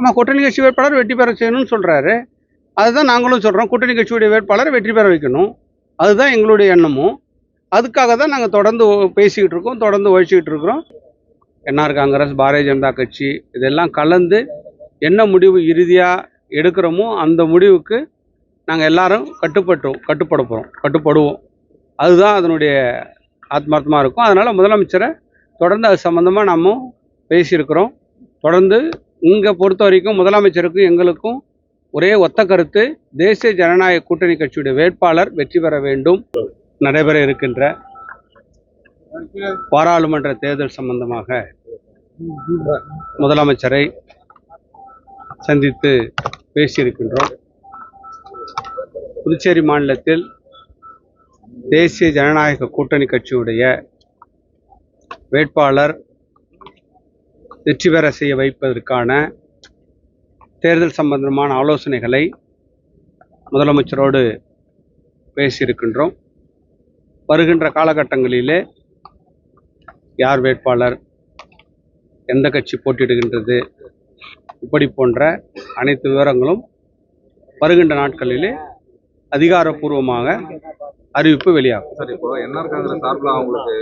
ஆமாம் கூட்டணி கட்சி வேட்பாளர் வெற்றி பெற செய்யணும்னு சொல்கிறாரு அதுதான் நாங்களும் சொல்கிறோம் கூட்டணி கட்சியுடைய வேட்பாளரை வெற்றி பெற வைக்கணும். அதுதான் எங்களுடைய எண்ணமும். அதுக்காக தான் நாங்கள் தொடர்ந்து பேசிக்கிட்டு இருக்கோம் தொடர்ந்து உழைச்சிக்கிட்டு இருக்கிறோம். என்ஆர் காங்கிரஸ் பாரதிய ஜனதா கட்சி இதெல்லாம் கலந்து என்ன முடிவு இறுதியாக எடுக்கிறோமோ அந்த முடிவுக்கு நாங்கள் எல்லாரும் கட்டுப்பட்டோம் கட்டுப்பட போகிறோம் கட்டுப்படுவோம். அதுதான் அதனுடைய ஆத்மார்த்தமாக இருக்கும். அதனால் முதலமைச்சரை தொடர்ந்து அது சம்மந்தமாக நம்ம பேசியிருக்கிறோம். தொடர்ந்து இங்கே பொறுத்த வரைக்கும் முதலமைச்சருக்கும் எங்களுக்கும் ஒரே ஒத்த கருத்து தேசிய ஜனநாயக கூட்டணி கட்சியுடைய வேட்பாளர் வெற்றி பெற வேண்டும் நடைபெற இருக்கின்ற பாராளுமன்ற தேர்தல் சம்பந்தமாக முதலமைச்சரை சந்தித்து பேசியிருக்கின்றோம். புதுச்சேரி மாநிலத்தில் தேசிய ஜனநாயக கூட்டணி கட்சியுடைய வேட்பாளர் வெற்றி பெற செய்ய வைப்பதற்கான தேர்தல் சம்பந்தமான ஆலோசனைகளை முதலமைச்சரோடு பேசியிருக்கின்றோம். வருகின்ற காலகட்டங்களிலே யார் வேட்பாளர் எந்த கட்சி போட்டியிடுகின்றது இப்படி போன்ற அனைத்து விவரங்களும் வருகின்ற நாட்களிலே அதிகாரப்பூர்வமாக அறிவிப்பு வெளியாகும். சார் இப்போ என்ஆர் காங்கிரஸ் சார்பில் அவங்களுக்கு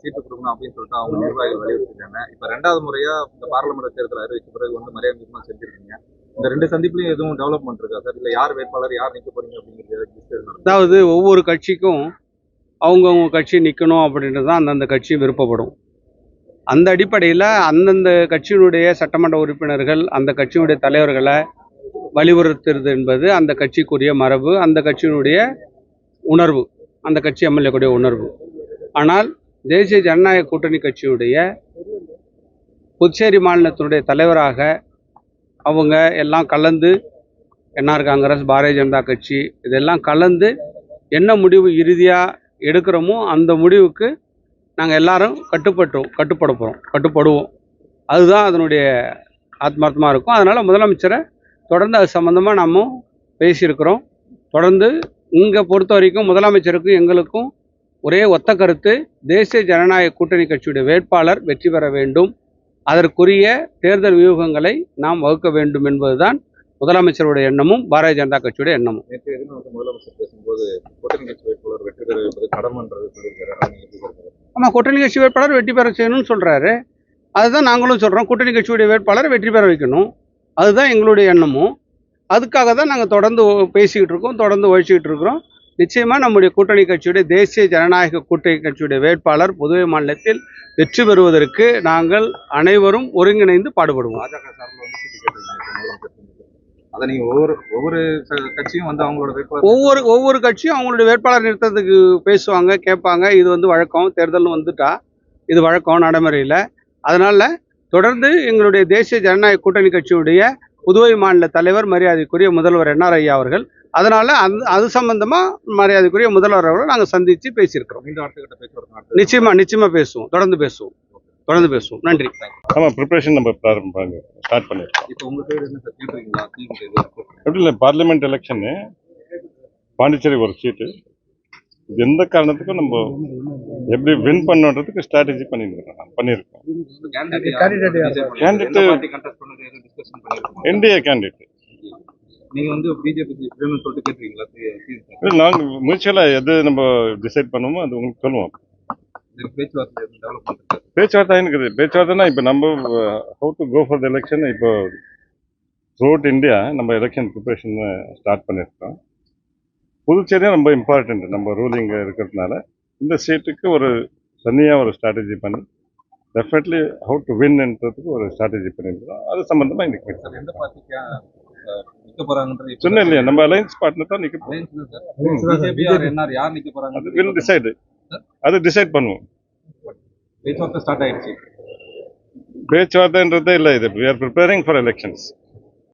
சீட்டு கொடுக்கணும் அப்படின்னு சொல்லிட்டு அவங்க நிர்வாகிகள் வலியுறுத்திருக்காங்க. இப்போ ரெண்டாவது முறையா இந்த பார்லமெண்ட் தேர்தல் அறிவிச்ச பிறகு வந்து மரியாதை நிர்மா செஞ்சிருக்கீங்க. இந்த ரெண்டு சந்திப்புலையும் எதுவும் டெவலப்மெண்ட் இருக்கா சார்? இல்ல யார் வேட்பாளர் யார் நிக்க போறீங்க அப்படிங்கிறது? அதாவது ஒவ்வொரு கட்சிக்கும் அவங்கவுங்க கட்சி நிற்கணும் அப்படின்றது தான் அந்தந்த கட்சி விருப்பப்படும். அந்த அடிப்படையில் அந்தந்த கட்சியினுடைய சட்டமன்ற உறுப்பினர்கள் அந்த கட்சியினுடைய தலைவர்களை வலியுறுத்துறது என்பது அந்த கட்சிக்குரிய மரபு அந்த கட்சியினுடைய உணர்வு. அந்த கட்சி எம்எல்ஏக்குடைய உணர்வு. ஆனால் தேசிய ஜனநாயக கூட்டணி கட்சியுடைய புதுச்சேரி மாநிலத்தினுடைய தலைவராக அவங்க எல்லாம் கலந்து என்ஆர் காங்கிரஸ் பாரதிய ஜனதா கட்சி இதெல்லாம் கலந்து என்ன முடிவு இறுதியாக எடுக்கிறோமோ அந்த முடிவுக்கு நாங்கள் எல்லாரும் கட்டுப்பட்டோம் கட்டுப்பட போகிறோம் கட்டுப்படுவோம். அதுதான் அதனுடைய ஆத்மார்த்தமாக இருக்கும். அதனால் முதலமைச்சரை தொடர்ந்து அது சம்மந்தமாக நம்ம பேசியிருக்கிறோம். தொடர்ந்து இங்கே பொறுத்த வரைக்கும் முதலமைச்சருக்கும் எங்களுக்கும் ஒரே ஒத்த கருத்து. தேசிய ஜனநாயக கூட்டணி கட்சியுடைய வேட்பாளர் வெற்றி பெற வேண்டும். அதற்குரிய தேர்தல் வியூகங்களை நாம் வகுக்க வேண்டும் என்பதுதான் முதலமைச்சருடைய எண்ணமும் பாரதிய ஜனதா கட்சியுடைய எண்ணமும். முதலமைச்சர் பேசும்போது கூட்டணி கட்சி வேட்பாளர் வெற்றி பெற? ஆமாம் கூட்டணி கட்சி வேட்பாளர் வெற்றி பெற செய்யணும்னு சொல்கிறாரு அதுதான் நாங்களும் சொல்கிறோம் கூட்டணி கட்சியுடைய வேட்பாளரை வெற்றி பெற வைக்கணும். அதுதான் எங்களுடைய எண்ணமும். அதுக்காக தான் நாங்கள் தொடர்ந்து பேசிக்கிட்டு இருக்கோம் தொடர்ந்து உழைச்சிக்கிட்டு இருக்கிறோம். நிச்சயமாக நம்முடைய கூட்டணி கட்சியுடைய தேசிய ஜனநாயக கூட்டணி கட்சியுடைய வேட்பாளர் புதுவை மாநிலத்தில் வெற்றி பெறுவதற்கு நாங்கள் அனைவரும் ஒருங்கிணைந்து பாடுபடுவோம். அதை நீங்க ஒவ்வொரு ஒவ்வொரு ச- கட்சியும் வந்து அவங்களோட வேட்பாளர் ஒவ்வொரு ஒவ்வொரு கட்சியும் அவங்களுடைய வேட்பாளர் நிறுத்தத்துக்கு பேசுவாங்க கேட்பாங்க. இது வந்து வழக்கம். தேர்தல் வந்துட்டா இது வழக்கம் நடைமுறையில். அதனால் தொடர்ந்து எங்களுடைய தேசிய ஜனநாயக கூட்டணி கட்சியுடைய புதுவை மாநில தலைவர் மரியாதைக்குரிய முதல்வர் என்ஆர் ஐயா அவர்கள். அதனால் அந்த அது சம்பந்தமாக மரியாதைக்குரிய முதல்வர் அவர்களை நாங்கள் சந்தித்து பேசியிருக்கிறோம். மீண்டும் அடுத்த கட்ட பேச்சுவார்த்தை நடத்துறது. நிச்சயமாக நிச்சயமாக பேசுவோம். தொடர்ந்து பேசுவோம். தொடர்ந்து பேசுவோம். நன்றி. ஆமாம் ப்ரிப்ரேஷன் நம்ம ப்ராரம்பம் ஸ்டார்ட் பண்ணியிருக்கோம் இப்போ உங்க பேர் என்ன எப்படி இல்லை பார்லிமெண்ட் எலெக்ஷனு பாண்டிச்சேரி ஒரு சீட்டு எந்த காரணத்துக்கும் நம்ம எப்படி வின் பண்ணுன்றதுக்கு ஸ்ட்ராட்டஜி பண்ணியிருக்கோம் பண்ணியிருக்கோம். Candidate- என்டிஏ கேண்டிடேட் நீங்க வந்து பிஜேபி சொல்லிட்டு கேட்டிருக்கீங்களா நாங்கள் மியூச்சுவலாக எது நம்ம டிசைட் பண்ணுவோமோ அது உங்களுக்கு சொல்லுவோம். பேச்சுவார்த்தை டெவலப்மெண்ட் இருக்கு இருக்குது. பேச்சுவார்த்தைனா இப்போ நம்ம how to go for the election இப்போ த்ரூஅவுட் இந்தியா நம்ம எலெக்ஷன் ப்ரிப்பரேஷன் ஸ்டார்ட் பண்ணியிருக்கோம். புதுச்சேரியும் ரொம்ப இம்பார்ட்டண்ட் நம்ம ரூலிங் இருக்கிறதுனால இந்த சீட்டுக்கு ஒரு தனியாக ஒரு ஸ்ட்ராட்டஜி பண்ணி டெஃபினெட்லி ஹவு டு வின்ன்றதுக்கு ஒரு ஸ்ட்ராட்டஜி பண்ணியிருக்கோம் அது சம்மந்தமாக இன்னைக்கு சார் எந்த பார்ட்டிக்கு சொன்னேன் இல்லையா நம்ம அலைன்ஸ் பார்ட்னர் தான் நிற்க என்ஆர் யார் வில் டிசைடு அது டிசைட் பண்ணுவோம். பேச்சுவார்த்தை ஸ்டார்ட் ஆயிடுச்சு. பேச்சுவார்த்தைன்றதே இல்லை இது we are preparing for elections